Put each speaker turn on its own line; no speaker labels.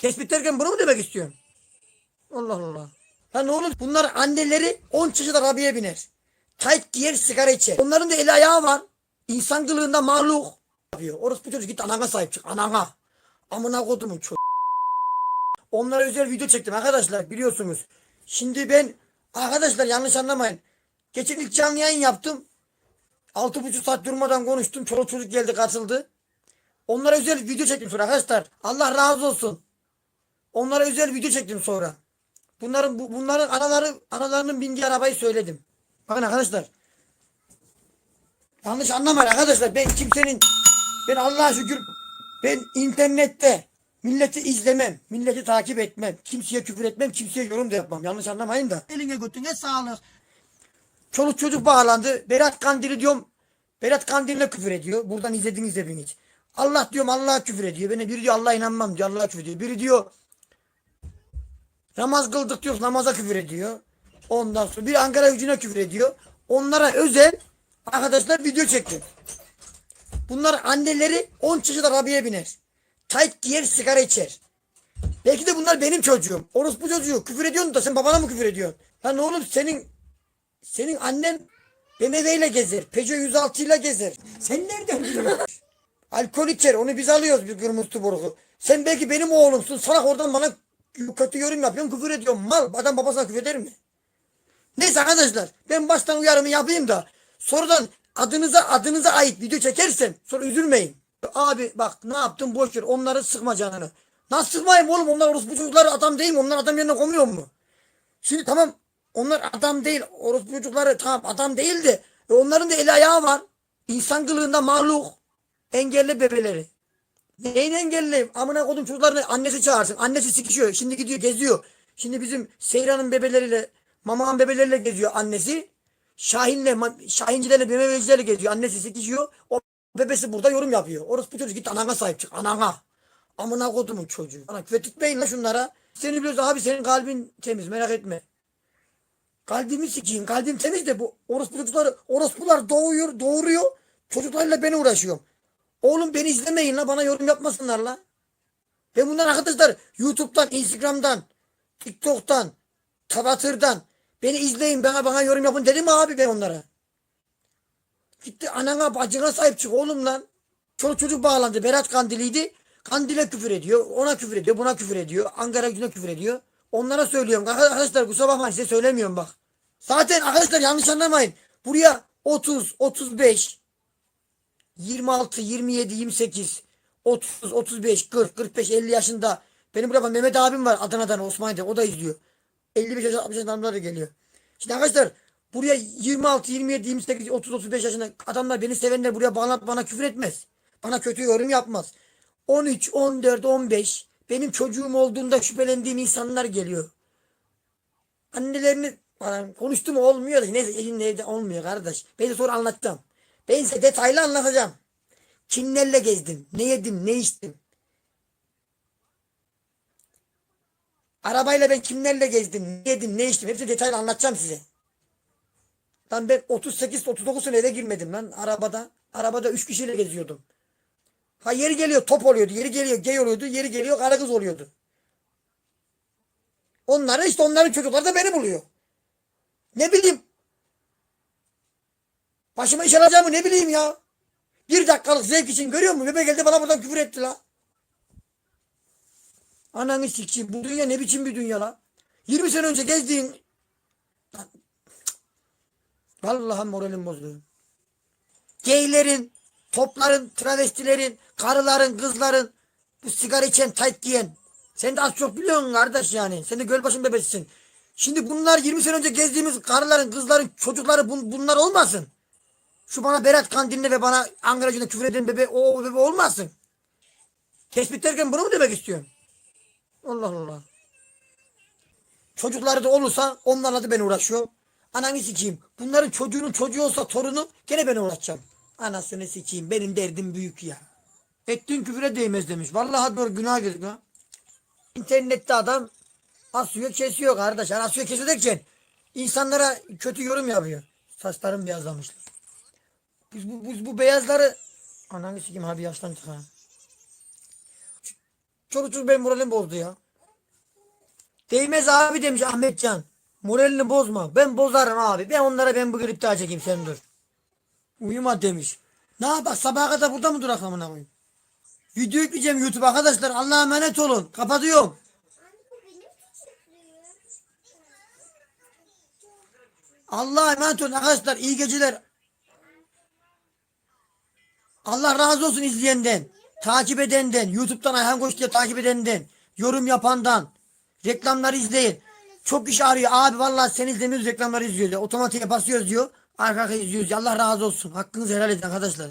Tespit bunu mu demek istiyorsun? Allah Allah. Lan ne olur bunlar anneleri 10 çeşit arabaya biner. Tayt giyer sigara içer. Onların da eli ayağı var. İnsan kılığında mahluk. Yapıyor. Orası bu çocuk git anana sahip çık. Anana. Amına kodumun çocuk. Onlara özel video çektim arkadaşlar biliyorsunuz. Şimdi ben arkadaşlar yanlış anlamayın. Geçen ilk canlı yayın yaptım. Altı buçuk saat durmadan konuştum. Çoluk çocuk geldi katıldı. Onlara özel video çektim arkadaşlar. Allah razı olsun. Onlara özel video çektim sonra. Bunların bu, bunların anaları analarının bindiği arabayı söyledim. Bakın arkadaşlar. Yanlış anlamayın arkadaşlar. Ben kimsenin ben Allah'a şükür ben internette milleti izlemem, milleti takip etmem, kimseye küfür etmem, kimseye yorum da yapmam. Yanlış anlamayın da. Eline götüne sağlık. Çoluk çocuk bağlandı. Berat Kandili diyorum. Berat Kandil'le küfür ediyor. Buradan izlediniz hepiniz. Allah diyorum Allah'a küfür ediyor. Beni biri diyor Allah'a inanmam diyor. Allah'a küfür ediyor. Biri diyor namaz kıldık diyor. Namaza küfür ediyor. Ondan sonra bir Ankara gücüne küfür ediyor. Onlara özel arkadaşlar video çektim. Bunlar anneleri 10 çeşit arabaya biner. Tayt giyer sigara içer. Belki de bunlar benim çocuğum. Orospu çocuğu. Küfür ediyorsun da sen babana mı küfür ediyorsun? Lan oğlum senin senin annen BMW ile gezer. Peugeot 106 ile gezer. Sen nereden biliyorsun? Alkol içer. Onu biz alıyoruz bir kırmızı tuborgu. Sen belki benim oğlumsun. Salak oradan bana kötü yorum yapıyorsun. Küfür ediyorsun. Mal. Adam babasına küfür eder mi? Neyse arkadaşlar. Ben baştan uyarımı yapayım da. Sonradan adınıza adınıza ait video çekersem sonra üzülmeyin. Abi bak ne yaptın boş ver. Onları sıkma canını. Nasıl sıkmayayım oğlum? Onlar orospu çocukları adam değil mi? Onlar adam yerine koymuyor mu? Şimdi tamam onlar adam değil. Orospu çocukları tamam adam değil de e, onların da eli ayağı var. İnsan kılığında mahluk. Engelli bebeleri. Neyin engelli? Amına kodum çocuklarını annesi çağırsın. Annesi sikişiyor. Şimdi gidiyor geziyor. Şimdi bizim Seyran'ın bebeleriyle Mama'nın bebeleriyle geziyor annesi. Şahin'le Şahincilerle BMW'cilerle geziyor. Annesi sikişiyor. O bebesi burada yorum yapıyor. Orası bu çocuk git anana sahip çık. Anana. Amına kodumun çocuğu. Bana küfür etmeyin la şunlara. Seni biliyoruz abi senin kalbin temiz merak etme. Kalbimi sikeyim. Kalbim temiz de bu orospu çocukları orospular doğuyor, doğuruyor. Çocuklarla ben uğraşıyorum. Oğlum beni izlemeyin la bana yorum yapmasınlar la. Ben bunlar arkadaşlar YouTube'dan, Instagram'dan, TikTok'tan, Twitter'dan beni izleyin bana bana yorum yapın dedim abi ben onlara. Gitti anana bacına sahip çık oğlum lan. Çoluk çocuk bağlandı. Berat Kandili'ydi. Kandil'e küfür ediyor. Ona küfür ediyor. Buna küfür ediyor. Ankara gücüne küfür ediyor. Onlara söylüyorum. Arkadaşlar kusura bakmayın size söylemiyorum bak. Zaten arkadaşlar yanlış anlamayın. Buraya 30, 35, 26, 27, 28, 30, 35, 40, 45, 50 yaşında. Benim burada Mehmet abim var Adana'dan Osmaniye'de. O da izliyor. 55 yaş 60 yaş adamlar da geliyor. Şimdi arkadaşlar buraya 26, 27, 28, 30, 35 yaşında adamlar beni sevenler buraya bana, bana küfür etmez. Bana kötü yorum yapmaz. 13, 14, 15 benim çocuğum olduğunda şüphelendiğim insanlar geliyor. Annelerini konuştum olmuyor da neyse elimde evde olmuyor kardeş. Ben de sonra anlatacağım. Ben size detaylı anlatacağım. Kimlerle gezdim, ne yedim, ne içtim. Arabayla ben kimlerle gezdim, ne yedim, ne içtim. Hepsini detaylı anlatacağım size. Lan ben 38-39 sene eve girmedim lan arabada. Arabada 3 kişiyle geziyordum. Ha yeri geliyor top oluyordu, yeri geliyor gay oluyordu, yeri geliyor kara kız oluyordu. Onları işte onların çocukları da beni buluyor. Ne bileyim. Başıma iş alacağımı ne bileyim ya. Bir dakikalık zevk için görüyor musun? Bebek geldi bana buradan küfür etti la. Ananı sikeyim. Bu dünya ne biçim bir dünya la. 20 sene önce gezdiğin... Vallahi moralim bozuldu. Geylerin, topların, travestilerin, karıların, kızların, bu sigara içen, tayt giyen. Sen de az çok biliyorsun kardeş yani. Sen de gölbaşın bebesisin. Şimdi bunlar 20 sene önce gezdiğimiz karıların, kızların, çocukları bun, bunlar olmasın. Şu bana Berat Kandil'le ve bana Ankara'cında küfür eden bebe o bebe olmasın. Tespit derken bunu mu demek istiyorsun? Allah Allah. Çocukları da olursa onlarla da ben uğraşıyorum. Ananı sikeyim. Bunların çocuğunun çocuğu olsa torunu gene ben uğraşacağım. Anasını sikeyim. Benim derdim büyük ya. Ettiğin küfüre değmez demiş. Vallahi doğru günah girdik ha. İnternette adam asıyor kesiyor kardeş. Yani asıyor kesiyor derken insanlara kötü yorum yapıyor. Saçlarım beyazlamışlar. Biz bu, biz bu beyazları ananı sikeyim abi yaşlandık ha. çoluk çocuk benim moralimi bozdu ya. Değmez abi demiş Ahmetcan. Moralini bozma. Ben bozarım abi. Ben onlara ben bu grip daha çekeyim sen dur. Uyuma demiş. Ne yapak sabaha kadar burada mı durak amına koyayım? Video yükleyeceğim YouTube arkadaşlar. Allah'a emanet olun. Kapatıyorum. Allah'a emanet olun arkadaşlar. İyi geceler. Allah razı olsun izleyenden, takip edenden, YouTube'dan Ayhan Koç diye takip edenden, yorum yapandan, reklamları izleyin. Çok kişi arıyor. Abi vallahi seni izlemiyoruz reklamları izliyoruz. Otomatiğe basıyoruz diyor. Arka arkaya izliyoruz. Allah razı olsun. Hakkınızı helal edin arkadaşlar.